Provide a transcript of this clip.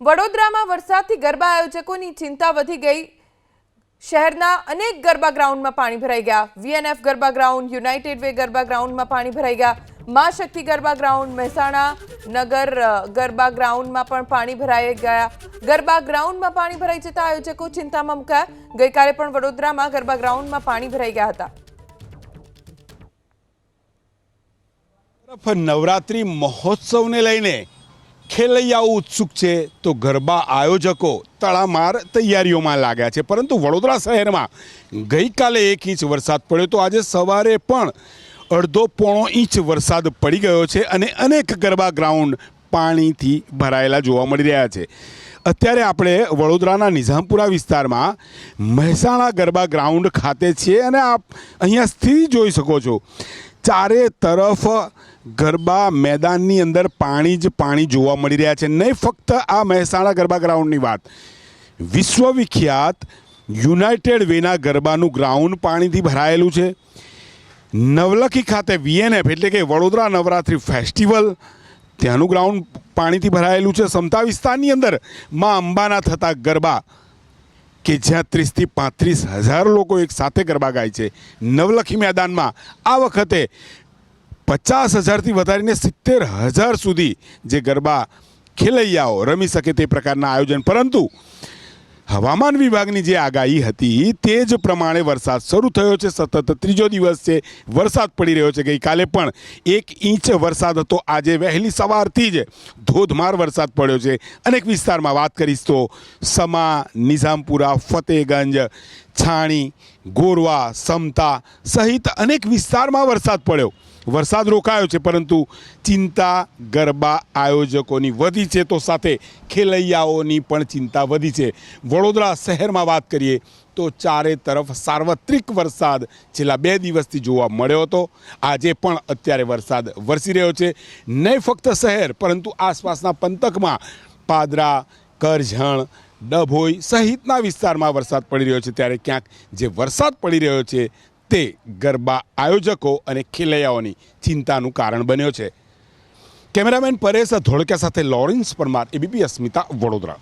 વડોદરામાં વરસાદથી ગરબા આયોજકોની ચિંતા વધી ગઈ. શહેરના અનેક ગરબા ગ્રાઉન્ડમાં પાણી ભરાઈ ગયા. VNF garba ground, United Way garba ગ્રાઉન્ડમાં પાણી ભરાઈ ગયા. મા શક્તિ ગરબા ગ્રાઉન્ડ, મહેસાણા નગર ગરબા ગ્રાઉન્ડમાં પણ પાણી ભરાઈ ગયા. ગરબા ગ્રાઉન્ડમાં પાણી ભરાઈ જતા આયોજકો ચિંતામાં મુકાયા. ગઈકાલે પણ વડોદરામાં ગરબા ગ્રાઉન્ડમાં પાણી ભરાઈ ગયા હતા. નવરાત્રી મહોત્સવને લઈને ખેલૈયાઓ ઉત્સુક છે, તો ગરબા આયોજકો તળામાર તૈયારીઓમાં લાગ્યા છે. પરંતુ વડોદરા શહેરમાં ગઈકાલે એક ઇંચ વરસાદ પડ્યો, તો આજે સવારે પણ અડધો પોણો ઇંચ વરસાદ પડી ગયો છે અને અનેક ગરબા ગ્રાઉન્ડ પાણીથી ભરાયેલા જોવા મળી રહ્યા છે. અત્યારે આપણે વડોદરાના નિઝામપુરા વિસ્તારમાં મહેસાણા ગરબા ગ્રાઉન્ડ ખાતે છીએ અને આપ અહીંયા સ્થિતિ જોઈ શકો છો. ચારે તરફ ગરબા મેદાનની અંદર પાણી જ પાણી જોવા મળી રહ્યા છે. નહીં, ફક્ત આ મહેસાણા ગરબા ગ્રાઉન્ડની વાત. વિશ્વવિખ્યાત યુનાઇટેડ વેના ગરબાનું ગ્રાઉન્ડ પાણીથી ભરાયેલું છે. નવલખી ખાતે વીએનએફ એટલે કે વડોદરા નવરાત્રિ ફેસ્ટિવલ, ત્યાંનું ગ્રાઉન્ડ પાણીથી ભરાયેલું છે. સમતા વિસ્તારની અંદરમાં અંબાના થતા ગરબા કે જ્યાં ત્રીસથી પાંત્રીસ હજાર લોકો એક સાથે ગરબા ગાય છે. નવલખી મેદાનમાં આ વખતે પચાસ હજારથી વધારીને સિત્તેર હજાર સુધી જે ગરબા ખેલૈયાઓ રમી શકે તે પ્રકારના આયોજન. પરંતુ હવામાન વિભાગની જે આગાહી હતી, તે જ પ્રમાણે વરસાદ શરૂ થયો છે. સતત ત્રીજો દિવસ છે. વરસાદ પડી રહ્યો છે ગઈકાલે પણ. એક ઇંચ વરસાદ હતો. આજે વહેલી સવારથી જ ધોધમાર વરસાદ પડ્યો છે. અનેક વિસ્તારમાં વાત કરીશ તો સમા, નિઝામપુરા, ફતેગંજ, છાણી, ગોરવા, સમતા સહિત અનેક વિસ્તારમાં વરસાદ પડ્યો. વરસાદ રોકાયો છે, પરંતુ ચિંતા ગરબા આયોજકોની વધી છે, તો સાથે ખેલૈયાઓની પણ ચિંતા વધી છે. વડોદરા શહેરમાં વાત કરીએ તો ચારે તરફ સાર્વત્રિક વરસાદ છેલ્લા બે દિવસથી જોવા મળ્યો હતો. આજે પણ અત્યારે વરસાદ વરસી રહ્યો છે. નહીં ફક્ત શહેર, પરંતુ આસપાસના પંથકમાં પાદરા, કરજણ, ડભોઈ સહિતના વિસ્તારમાં વરસાદ પડી રહ્યો છે. ત્યારે ક્યાંક જે વરસાદ પડી રહ્યો છે તે ગરબા આયોજકો અને ખેલૈયાઓની ચિંતાનું કારણ બન્યો છે. કેમેરામેન પરેશ ધોળકિયા સાથે લોરેન્સ પરમાર, એબીપી અસ્મિતા, વડોદરા.